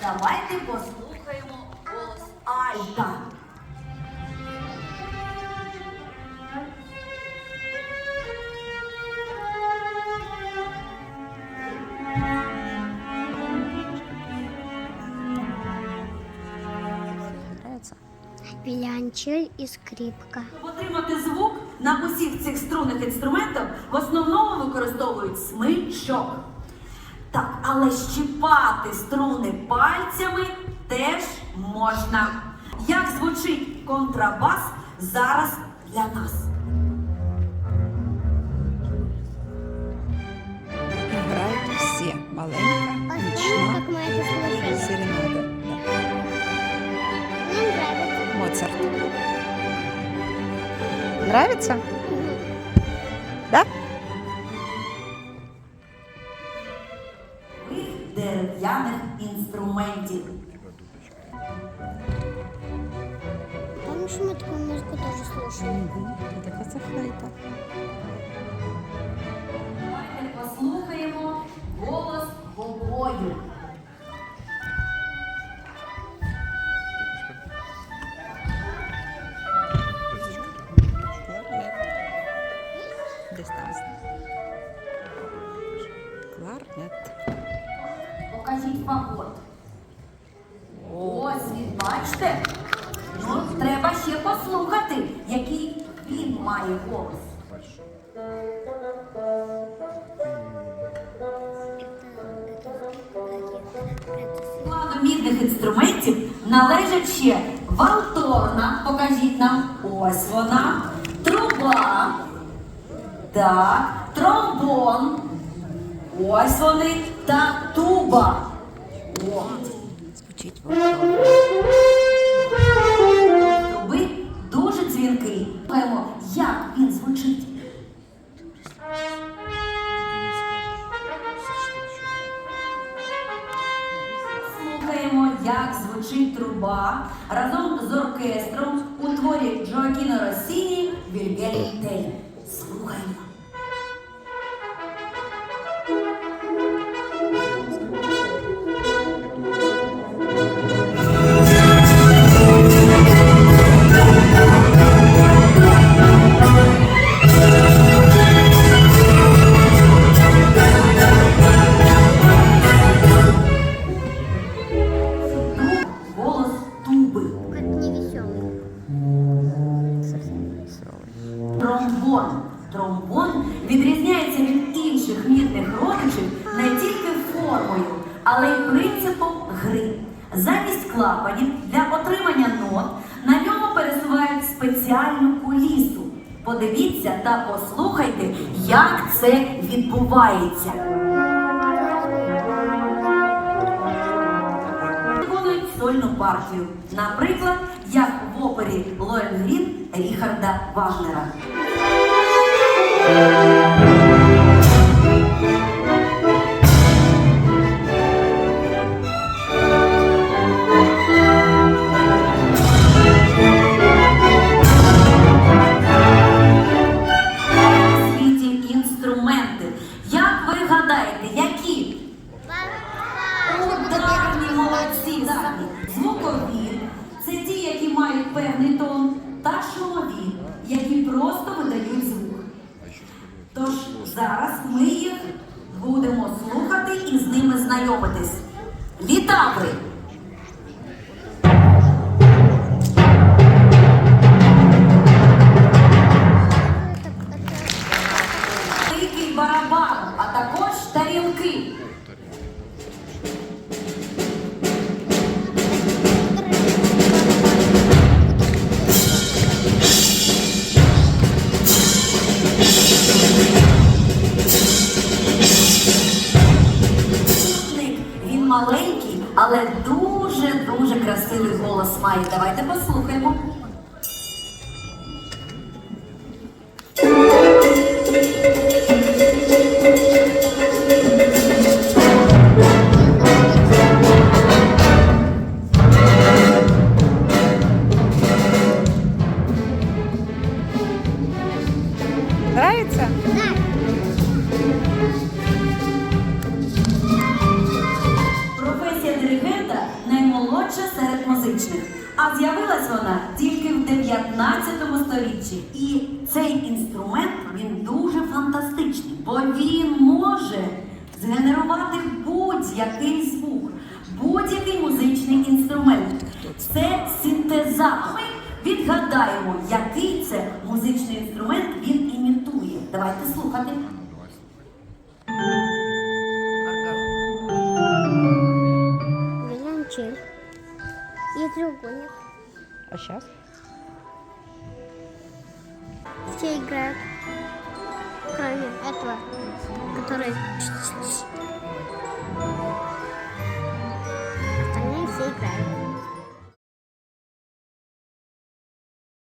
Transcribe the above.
давайте послухаємо голос Альта. Нравится? Вілянчель і скрипка. Щоб отримати звук на усіх цих струнних інструментах в основному використовують смичок. Але щипати струни пальцями теж можна. Як звучить контрабас зараз для нас? Как мы это слушаем. серенада. Моцарт. Нравится? дерев'яних інструментів. Помнишь, мы такую музыку тоже слушали? Угу. Это казахлайта. Фагот. Ось він, бачите? Ну, треба ще послухати, який він має голос. складу мідних інструментів належать ще валторна, покажіть нам, ось вона, труба, так, тромбон, ось вони, та туба. Звучить дуже дзвінкий. Слухаємо, як він звучить. Слухаємо, як звучить труба разом з оркестром у творі Джоакіно Росіні Вільгельм Тель. Слухаємо. Тромбон. Тромбон відрізняється від інших мідних родичів не тільки формою, але й принципом гри. Замість клапанів для отримання нот на ньому пересувають спеціальну кулісу. Подивіться та послухайте, як це відбувається. Сольну партію, наприклад, як в опері Лоенгрін Ріхарда Вагнера. Певний тон, та шумові, які просто видають звук. Тож зараз ми їх будемо слухати і з ними знайомитись. Літаври. Великий барабан, а також тарілки. Красивий голос має. Давайте послухаємо. Нравится? Професія серед музичних. А з'явилась вона тільки в 19 столітті. І цей інструмент він дуже фантастичний, бо він може згенерувати будь-який звук, будь-який музичний інструмент. Це синтезатор. Ми відгадаємо, який це музичний інструмент він імітує. Давайте слухати. А зараз? Все играют. Кроме этого, который... Остальные все играют.